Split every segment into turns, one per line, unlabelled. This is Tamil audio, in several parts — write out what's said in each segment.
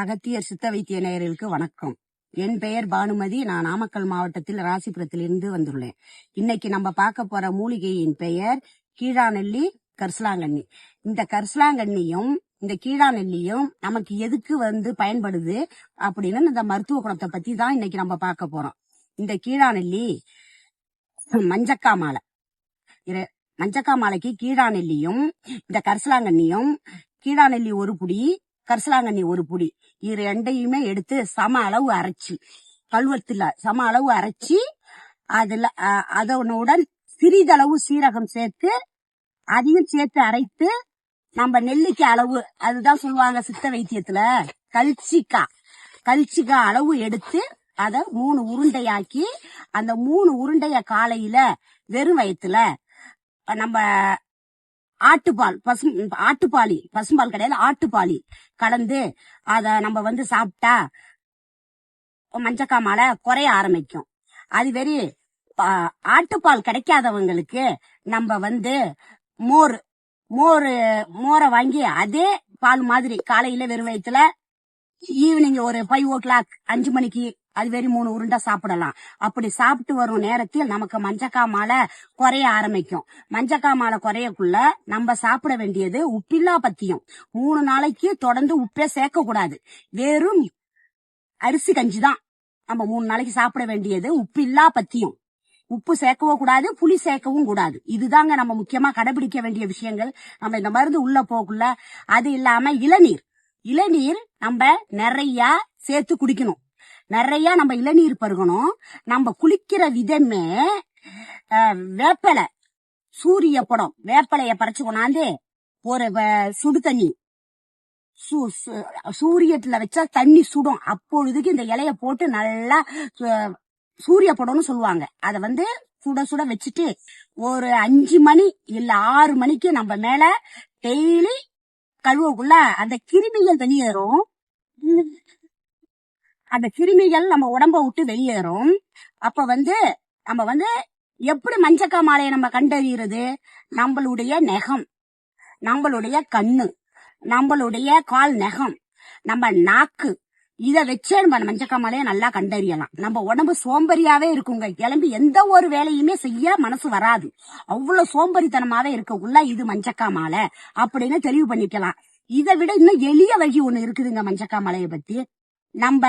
அகத்தியர் சித்த வைத்திய நேயர்களுக்கு வணக்கம். என் பெயர் பானுமதி. நான் நாமக்கல் மாவட்டத்தில் ராசிபுரத்திலிருந்து வந்துள்ளேன். இன்னைக்கு நம்ம பார்க்க போற மூலிகையின் பெயர் கீழாநெல்லி கரிசலாங்கண்ணி. இந்த கரிசலாங்கண்ணியும் இந்த கீழாநெல்லியும் நமக்கு எதுக்கு வந்து பயன்படுது அப்படின்னு இந்த மருத்துவ குணத்தை பத்தி தான் இன்னைக்கு நம்ம பார்க்க போறோம். இந்த கீழாநெல்லி மஞ்சக்கா மாலை. மஞ்சக்கா மாலைக்கு கீழாநெல்லியும் இந்த கரிசலாங்கண்ணியும் கீழாநெல்லி ஒரு புடி கரிசலாங்கண்ணி ஒரு புடி. இது ரெண்டையுமே எடுத்து சம அளவு அரைச்சி கல்வத்துல சம அளவு அரைச்சி அதுல அதனுடன் சிறிதளவு சீரகம் சேர்த்து அதையும் சேர்த்து அரைத்து நம்ம நெல்லிக்காய் அளவு அதுதான் சொல்லுவாங்க சித்த வைத்தியத்துல கல்ச்சிக்காய் கல்ச்சிக்காய் அளவு எடுத்து அதை மூணு உருண்டையாக்கி அந்த மூணு உருண்டைய காலையில வெறும் வயித்துல நம்ம ஆட்டுப்பால் பசு ஆட்டுப்பாலி பசும்பால் கிடையாது ஆட்டுப்பாலி கலந்து அதை நம்ம வந்து சாப்பிட்டா மஞ்சக்காமால மாலை குறைய ஆரம்பிக்கும். அது வெறி பா- ஆட்டுப்பால் கிடைக்காதவங்களுக்கு நம்ம வந்து மோர் மோர் மோரை வாங்கி அதே பால் மாதிரி காலையில வெறும் வயிற்றுல ஈவினிங் ஒரு ஃபைவ் ஓ கிளாக் அஞ்சு மணிக்கு அது வெறி மூணு உருண்டை சாப்பிடலாம். அப்படி சாப்பிட்டு வரும் நேரத்தில் நமக்கு மஞ்சக்கா மாலை குறைய ஆரம்பிக்கும். மஞ்சக்கா மாலை குறையக்குள்ள நம்ம சாப்பிட வேண்டியது உப்பில்லா பத்தியம். மூணு நாளைக்கு தொடர்ந்து உப்பே சேர்க்க கூடாது வெறும் அரிசி கஞ்சி தான் நம்ம மூணு நாளைக்கு சாப்பிட வேண்டியது உப்பில்லா பத்தியம். உப்பு சேர்க்கவும் கூடாது புளி சேர்க்கவும் கூடாது. இதுதாங்க நம்ம முக்கியமா கடைபிடிக்க வேண்டிய விஷயங்கள். நம்ம இந்த மருந்து உள்ள போக்குள்ள அது இல்லாம இளநீர். இளநீர் நம்ம நிறைய சேர்த்து குடிக்கணும். நிறைய நம்ம இளநீர் பருகணும். நம்ம குளிக்கிற விதமே வேப்பலை சூரிய படம் வேப்பலைய பறிச்சு கொண்டாந்து ஒரு வ- சுடு தண்ணி. சூ- சு- சூரியத்துல வச்சா தண்ணி சுடும். அப்பொழுதுக்கு இந்த இலைய போட்டு நல்லா சு- சூரிய படம்னு சொல்லுவாங்க. அத வந்து சுட சுட வச்சுட்டு ஒரு அஞ்சு மணி இல்ல ஆறு மணிக்கு நம்ம மேல டெய்லி கழுவக்குள்ள அந்த கிருமிகள் வெளியேறும். அந்த கிருமிகள் நம்ம உடம்ப விட்டு வெளியேறும். அப்ப வந்து நம்ம வந்து எப்படி மஞ்சக்கா மாலையை நம்ம கண்டறியறது? நம்மளுடைய நெகம் நம்மளுடைய கண்ணு நம்மளுடைய கால் நெகம் நம்ம நாக்கு இதை வச்சே நம்ம மஞ்சக்காமலையை நல்லா கண்டறியலாம். நம்ம உடம்பு சோம்பரியாவே இருக்குங்க. கிளம்பி எந்த ஒரு வேலையுமே செய்ய மனசு வராது. அவ்வளவு சோம்பரித்தனமாவே இருக்கக்குள்ள இது மஞ்சக்காமலை மாலை அப்படின்னு தெளிவு பண்ணிக்கலாம். இதை விட இன்னும் எளிய வழி ஒண்ணு இருக்குதுங்க மஞ்சக்கா மாலையை பத்தி. நம்ம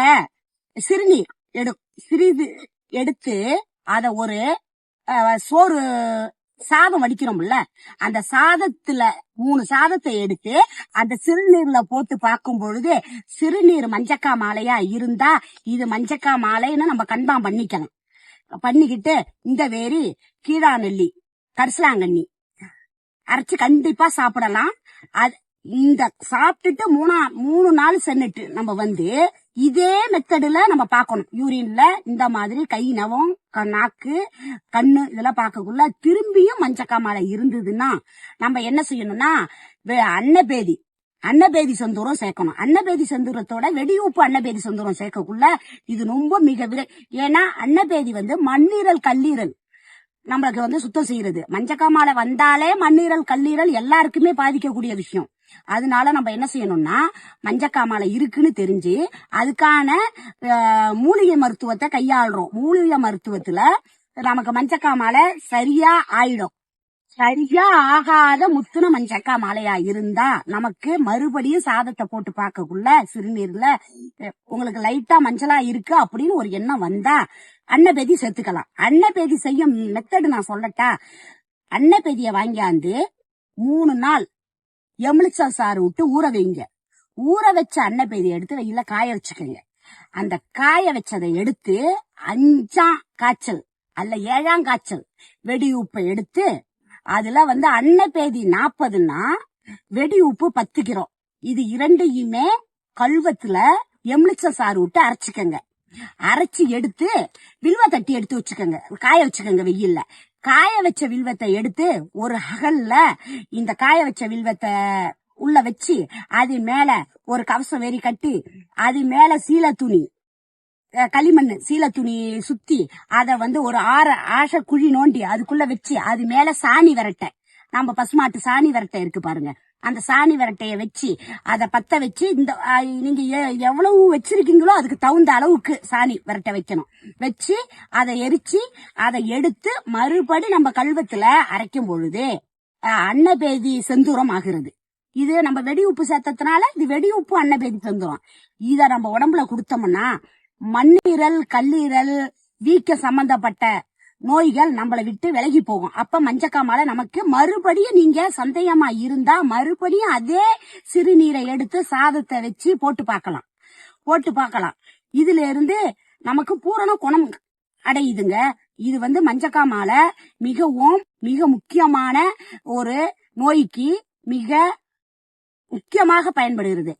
சிறுநீர் எடு சிறிது எடுத்து அத ஒரு சோறு சாதம் வடிக்கிறோம்ல அந்த சாதத்துல மூணு சாதத்தை எடுத்து அந்த சிறுநீர்ல போட்டு பார்க்கும் பொழுது சிறுநீர் மஞ்சக்காய் மாலையா இருந்தா இது மஞ்சக்காய் மாலைன்னு நம்ம கன்ஃபார்ம் பண்ணிக்கலாம் பண்ணிக்கிட்டு இந்த வேரி கீழாநெல்லி கரிசலாங்கண்ணி அரைச்சு கண்டிப்பா சாப்பிடலாம். அது இந்த சாப்பிட்டுட்டு மூணா மூணு நாள் சென்னுட்டு நம்ம வந்து இதே மெத்தடுல நம்ம பார்க்கணும். யூரின்ல இந்த மாதிரி கை நவம் க- நாக்கு கண்ணு இதெல்லாம் பார்க்கக்குள்ள திரும்பியும் மஞ்சக்காமலை மாலை இருந்ததுன்னா நம்ம என்ன செய்யணும்னா வே- அன்னபேதி அன்னபேதி சந்தூரம் சேர்க்கணும். அன்னபேதி சந்துரத்தோட வெடி உப்பு அன்னபேதி சந்தூரம் சேர்க்கக்குள்ள இது ரொம்ப மிக விரை ஏன்னா அன்னபேதி வந்து மண்ணீரல் கல்லீரல். நம்மளுக்கு வந்து சுத்தம் செய்யறது. மஞ்சக்காய் மாலை வந்தாலே மண்ணீரல் கல்லீரல் எல்லாருக்குமே பாதிக்கக்கூடிய விஷயம். அதனால நம்ம என்ன செய்யணும்னா மஞ்சக்காய் மாலை இருக்குன்னு தெரிஞ்சு அதுக்கான மூலிகை மருத்துவத்தை கையாளுறோம். மூலிகை மருத்துவத்துல நமக்கு மஞ்சக்காய் மாலை சரியா ஆயிடும். சரியா ஆகாத முத்துன மஞ்சக்கா மாலையா இருந்தா நமக்கு மறுபடியும் சாதத்தை போட்டு பார்க்கக்குள்ள சிறுநீர்ல உங்களுக்கு லைட்டா மஞ்சளா இருக்கு அப்படின்னு ஒரு எண்ணம் வந்தா அன்னபேதி சேர்த்துக்கலாம். அன்னபேதி செய்யும் மெத்தடு நான் சொல்லட்டா? அன்னபேதிய வாங்கியாந்து மூணு நாள் எலுமிச்சை சாறு விட்டு ஊற வைங்க. ஊற வச்ச அன்னபேதி எடுத்து வெயில காய வச்சுக்கோங்க. அந்த காய வச்சதை எடுத்து அஞ்சாம் காய்ச்சல் அல்ல ஏழாம் காய்ச்சல் வெடி உப்பை எடுத்து அதுல வந்து அன்னபேதி நாற்பதுன்னா வெடி உப்பு பத்து கிலோ இது இரண்டையுமே கல்வத்துல எலுமிச்சை சாறு விட்டு அரைச்சிக்கங்க. அரைச்சு எடுத்து வில்வ தட்டி எடுத்து வச்சுக்கோங்க. காய வச்சுக்கோங்க வெயில்ல. காய வச்ச வில்வத்தை எடுத்து ஒரு அகல்ல இந்த காய வச்ச வில்வத்தை உள்ள வச்சு அது மேல ஒரு கவசம் வெறி கட்டி அது மேல சீல துணி களிமண் சீல துணி சுத்தி அத வந்து ஒரு ஆற ஆஷ குழி நோண்டி அதுக்குள்ள வச்சு அது மேல சாணி விரட்டை. நம்ம பசுமாட்டு சாணி விரட்டை இருக்கு பாருங்க. அந்த சாணி விரட்டையை வச்சு அதை பத்த வச்சு இந்த நீங்கள் நீங்க எ- எவ்வளவு வச்சிருக்கீங்களோ அதுக்கு தகுந்த அளவுக்கு சாணி விரட்டை வைக்கணும். வச்சு அதை எரிச்சு அதை எடுத்து மறுபடி நம்ம கல்வத்துல அரைக்கும் பொழுது அன்னபேதி செந்தூரம் ஆகிறது. இது நம்ம வெடி உப்பு சேர்த்ததுனால இது வெடி உப்பு அன்னபேதி செந்தூரம். இதை நம்ம உடம்புல கொடுத்தோம்னா மண்ணீரல் கல்லீரல் வீக்க சம்பந்தப்பட்ட நோய்கள் நம்மளை விட்டு விலகி போகும். அப்ப மஞ்சக்காமால நமக்கு மறுபடியும் நீங்க சந்தேகமா இருந்தா மறுபடியும் அதே சிறுநீரை எடுத்து சாதத்தை வச்சு போட்டு பார்க்கலாம். போட்டு பார்க்கலாம். இதுல இருந்து நமக்கு பூரண குணம் அடையுதுங்க. இது வந்து மஞ்சக்காமால மிகவும் மிக முக்கியமான ஒரு நோய்க்கு மிக முக்கியமாக பயன்படுகிறது.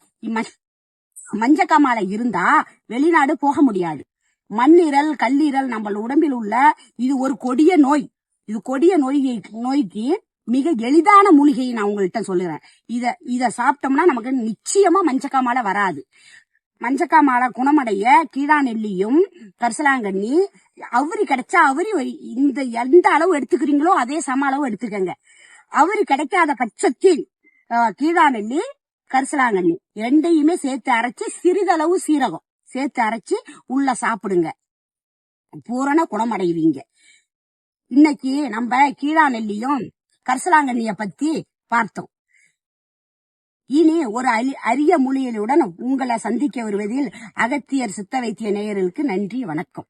மஞ்சக்கா மாலை இருந்தா வெளிநாடு போக முடியாது. மண்ணீரல் கல்லீரல் நம்ம உடம்பில் உள்ள இது ஒரு கொடிய நோய். இது கொடிய நோயை நோய்க்கு மிக எளிதான மூலிகையை நான் உங்கள்கிட்ட சொல்லுறேன். இத இத சாப்பிட்டோம்னா நமக்கு நிச்சயமா மஞ்சக்காமாலை வராது. மஞ்சக்காமாலை குணமடைய கீழா நெல்லியும் கரிசலாங்கண்ணி அவரி கிடைச்சா அவரி இந்த எந்த அளவு எடுத்துக்கிறீங்களோ அதே சம அளவு எடுத்துக்கங்க. அவரி கிடைக்காத பட்சத்தில் அஹ், கீழா நெல்லி கரிசலாங்கண்ணி ரெண்டையுமே சேர்த்து அரைச்சு சிறிதளவு சீரகம். சேர்த்து அரைச்சு உள்ள சாப்பிடுங்க. பூரண குணமடைவீங்க. இன்னைக்கு நம்ம கீழா நெல்லியும் கரிசலாங்கண்ணிய பத்தி பார்த்தோம். இனி ஒரு அரி அரிய மொழிகளுடன் உங்களை சந்திக்க வருவதில் அகத்தியர் சித்த வைத்திய நேயர்களுக்கு நன்றி வணக்கம்.